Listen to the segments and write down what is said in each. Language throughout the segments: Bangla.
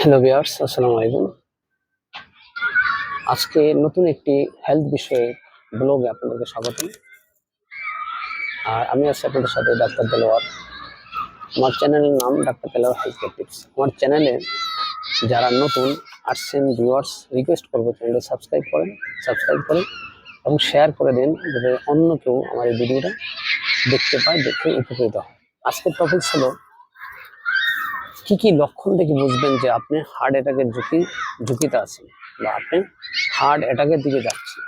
হ্যালো ভিউয়ার্স, আসসালামু আলাইকুম। আজকে নতুন একটি হেলথ বিষয়ে ব্লগে আপনাদেরকে স্বাগত আর আমি আছি আপনাদের সাথে ডাক্তার দেলোয়ার। আমার চ্যানেলের নাম doctor Delwar health care tips আমার চ্যানেলে যারা নতুন আসছেন ভিউয়ার্স রিকোয়েস্ট করব চ্যানেলটা সাবস্ক্রাইব করেন সাবস্ক্রাইব করেন এবং শেয়ার করে দিন যাতে অন্য কেউ আমার এই ভিডিওটা দেখতে পায়, দেখে উপকৃত হয়। আজকের টপিক হলো কি কি লক্ষণ দেখে বুঝবেন যে আপনি হার্ট অ্যাটাকের ঝুঁকি, ঝুঁকিতে আছেন বা আপনি হার্ট অ্যাটাকের দিকে যাচ্ছেন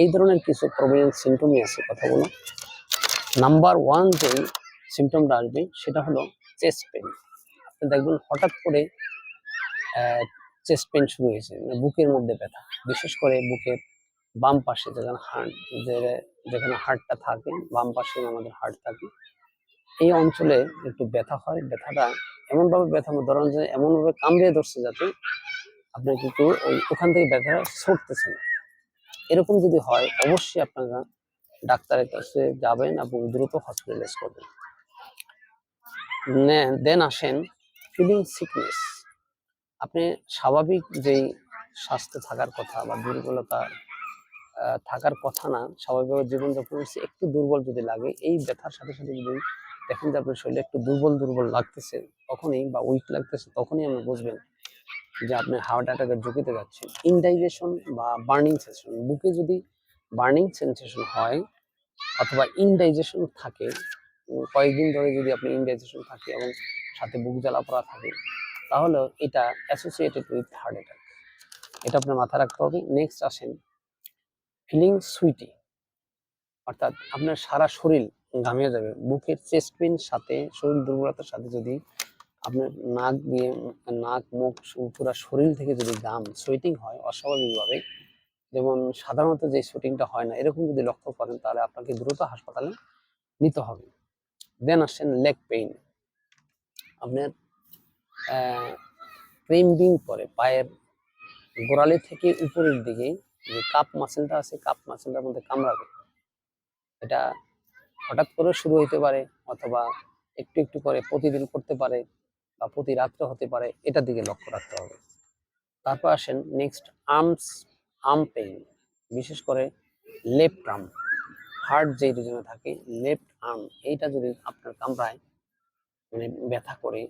এই ধরনের কিছু প্রবলেম সিমটমই আছে কথা বলো নাম্বার ওয়ান যে সিমটমটা আসবে, সেটা হলো চেস্ট পেন আপনি দেখবেন হঠাৎ করে চেস্ট পেন শুরু হয়েছে মানে বুকের মধ্যে ব্যথা। বিশেষ করে বুকের বাম পাশে যেখানে হার্ট যেখানে হার্টটা থাকে, বাম পাশে আমাদের হার্ট থাকে, এই অঞ্চলে একটু ব্যথা হয়। ব্যথাটা এমনভাবে ব্যথা ধরুন যে এমনভাবে কামড়িয়ে ধরছে যাতে আপনার কিন্তু ওই ওখান থেকে ব্যথা ছড়তেছে না। এরকম যদি হয়, অবশ্যই আপনারা ডাক্তারের কাছে যাবেন এবং দ্রুত হসপিটালাইজ করবেন। দেন আসেন ফিলিং সিকনেস আপনি স্বাভাবিক যেই স্বাস্থ্য থাকার কথা বা দুর্বলতা থাকার কথা না, স্বাভাবিকভাবে জীবনযাপন একটু দুর্বল যদি লাগে, এই ব্যথার সাথে সাথে যদি দেখেন যে আপনার শরীরে একটু দুর্বল দুর্বল লাগতেছে, তখনই বা উইক লাগতেছে, তখনই আপনি বুঝবেন যে আপনি হার্ট অ্যাটাকের ঝুঁকিতে যাচ্ছেন ইনডাইজেশন বা বার্নিং সেন্সেশন বুকে যদি বার্নিং সেন্সেশন হয় অথবা ইনডাইজেশন থাকে কয়েকদিন ধরে যদি আপনি ইনডাইজেশন থাকে এবং সাথে বুক জ্বালা পড়া থাকে, তাহলে এটা অ্যাসোসিয়েটেড উইথ হার্ট অ্যাটাক এটা আপনার মাথায় রাখতে হবে। নেক্সট আসেন ফিলিং সুইটি অর্থাৎ আপনার সারা শরীর ঘামিয়ে যাবে। বুকের চেস্ট পেন সাথে, শরীর দুর্বলতার সাথে যদি আপনার নাক দিয়ে, নাক, মুখ পুরো শরীর থেকে যদি ঘাম সুইটিং হয় অস্বাভাবিকভাবে, যেমন সাধারণত যে সুইটিংটা হয় না, এরকম যদি লক্ষ্য করেন, তাহলে আপনাকে দ্রুত হাসপাতালে নিতে হবে। দেন আসছেন লেগ পেইন আপনার ক্রেম্বিং করে পায়ের গোড়ালি থেকে উপরের দিকে যে কাপ মাসেলটা আছে কাপ মাসেলটার মধ্যে কামড়াবে। এটা হঠাৎ করে শুরু হইতে পারে অথবা একটু একটু করে প্রতিদিন করতে পারে বা প্রতি রাত্রে হতে পারে এটার দিকে লক্ষ্য রাখতে হবে। তারপর আসেন নেক্সট আর্মস আর্ম পেইন বিশেষ করে লেফট আর্ম হার্ট যেই রিজনে থাকে লেফট আর্ম এইটা যদি আপনার কামড়ায় মানে ব্যথা করে,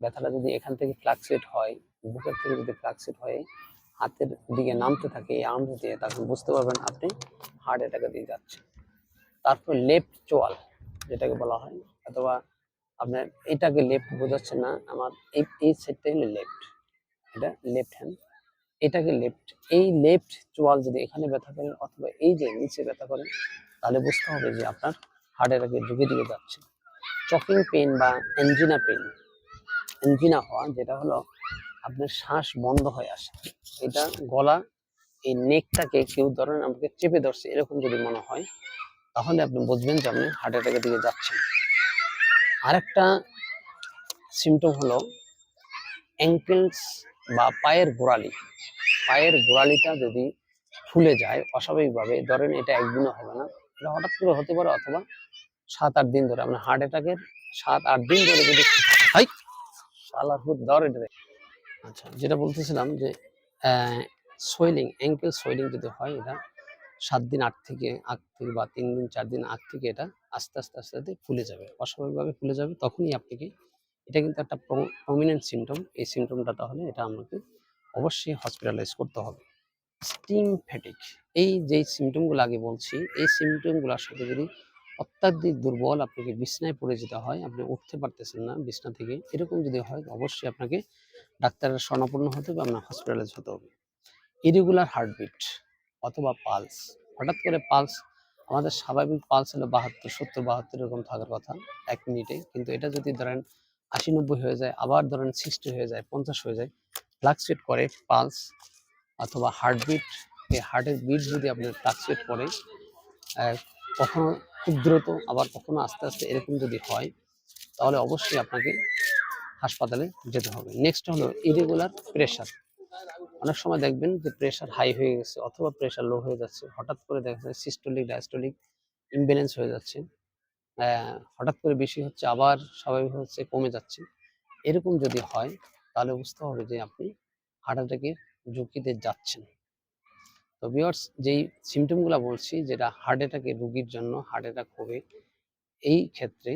ব্যথাটা যদি এখান থেকে ফ্লাকচুয়েট হয়, বুকের থেকে যদি ফ্লাকচুয়েট হয়ে, হাতের দিকে নামতে থাকে, এই আর্ম দিয়ে, তখন বুঝতে পারবেন আপনি হার্ট অ্যাটাকের দিকে যাচ্ছেন। তারপর লেফট চোয়াল, যেটাকে বলা হয়। অথবা আপনার এটাকে লেফট বোঝাচ্ছে না, আমার এই এই সাইডটা হলো লেফট। এটা লেফট হ্যান্ড এটাকে লেফট, এই লেফট চোয়াল যদি এখানে ব্যথা করেন অথবা এই যে নিচে ব্যথা করেন তাহলে বুঝতে হবে যে আপনার হার্ট অ্যাটাকের ঝুঁকি দিকে যাচ্ছে। চকিং পেন বা এনজিনা পেন এনজিনা হওয়া, যেটা হলো আপনার শ্বাস বন্ধ হয়ে আসে। এটা গলা, এই নেকটাকে কেউ ধরেন আমাকে চেপে ধরছে, এরকম যদি মনে হয় তাহলে আপনি বুঝবেন যে আপনি হার্ট অ্যাটাকের দিকে যাচ্ছেন। আরেকটা সিমটম হলো অ্যাঙ্কেলস বা পায়ের গোড়ালি। পায়ের গোড়ালিটা যদি ফুলে যায়, অস্বাভাবিকভাবে ধরেন এটা একদিনও হবে না, এটা হঠাৎ করে হতে পারে অথবা সাত আট দিন ধরে আপনার হার্ট অ্যাটাকের সাত আট দিন ধরে যদি হাই শালার হুদ ধর আচ্ছা যেটা বলতেছিলাম যে সোয়েলিং অ্যাঙ্কেল সোয়েলিং যদি হয় এটা সাত দিন আট থেকে আগ থেকে বা তিন দিন, চার দিন আগ থেকে এটা আস্তে আস্তে আস্তে আস্তে ফুলে যাবে। অস্বাভাবিকভাবে ফুলে যাবে, তখনই আপনাকে এটা কিন্তু একটা প্রমিনেন্ট সিমটম এই সিমটমটা তাহলে এটা আপনাকে অবশ্যই হসপিটালাইজ করতে হবে। স্টিম ফ্যাটিক এই যে সিমটমগুলো আগে বলছি, এই সিমটমগুলোর সাথে যদি অত্যাধিক দুর্বল আপনাকে বিছনায় পড়ে যেতে হয়, আপনি উঠতে পারতেছেন না বিছনা থেকে, এরকম যদি হয়, অবশ্যই আপনাকে ডাক্তারের স্বর্ণপূর্ণ হতে হবে, আপনার হসপিটালাইজ হতে হবে। ইরেগুলার হার্টবিট অথবা পালস। হঠাৎ করে পালস, আমাদের স্বাভাবিক পালস হলো বাহাত্তর, সত্তর, বাহাত্তর এরকম থাকার কথা এক মিনিটে। কিন্তু এটা যদি ধরেন আশি, নব্বই হয়ে যায়, আবার ধরেন সিক্সটি হয়ে যায়, পঞ্চাশ হয়ে যায় ফ্লাকচুয়েট করে পালস অথবা হার্টবিট এই হার্টের বিট যদি আপনার ফ্লাকচুয়েট করে কখনো খুব দ্রুত, আবার কখনো আস্তে আস্তে এরকম যদি হয়, তাহলে অবশ্যই আপনাকে হাসপাতালে যেতে হবে। নেক্সট হলো ইরেগুলার প্রেশার অনেক সময় দেখবেন যে প্রেশার হাই হয়ে গেছে অথবা প্রেশার লো হয়ে যাচ্ছে। হঠাৎ করে দেখা যায় সিস্টোলিক ডায়াস্টোলিক ইমব্যালেন্স হয়ে যাচ্ছে। হঠাৎ করে বেশি হচ্ছে, আবার স্বাভাবিক হচ্ছে, কমে যাচ্ছে। এরকম যদি হয়, তাহলে বুঝতে হবে যে আপনি হার্ট অ্যাটাকের ঝুঁকিতে যাচ্ছেন। তো ভিউয়ার্স যেই সিমটমগুলো বলছি, যেটা হার্ট অ্যাটাকের রুগীর জন্য হার্ট অ্যাটাক হবে, এই ক্ষেত্রে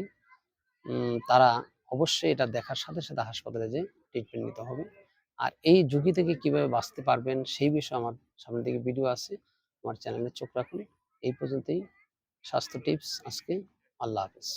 তারা অবশ্যই এটা দেখার সাথে সাথে হাসপাতালে যে ট্রিটমেন্ট নিতে হবে। আর এই ঝুঁকি থেকে কীভাবে বাঁচতে পারবেন সেই বিষয়ে আমার সামনে দিকে ভিডিও আছে, আমার চ্যানেলে চোখ রাখুন। এই পর্যন্তই। স্বাস্থ্য টিপস আজকে। আল্লাহ হাফেজ।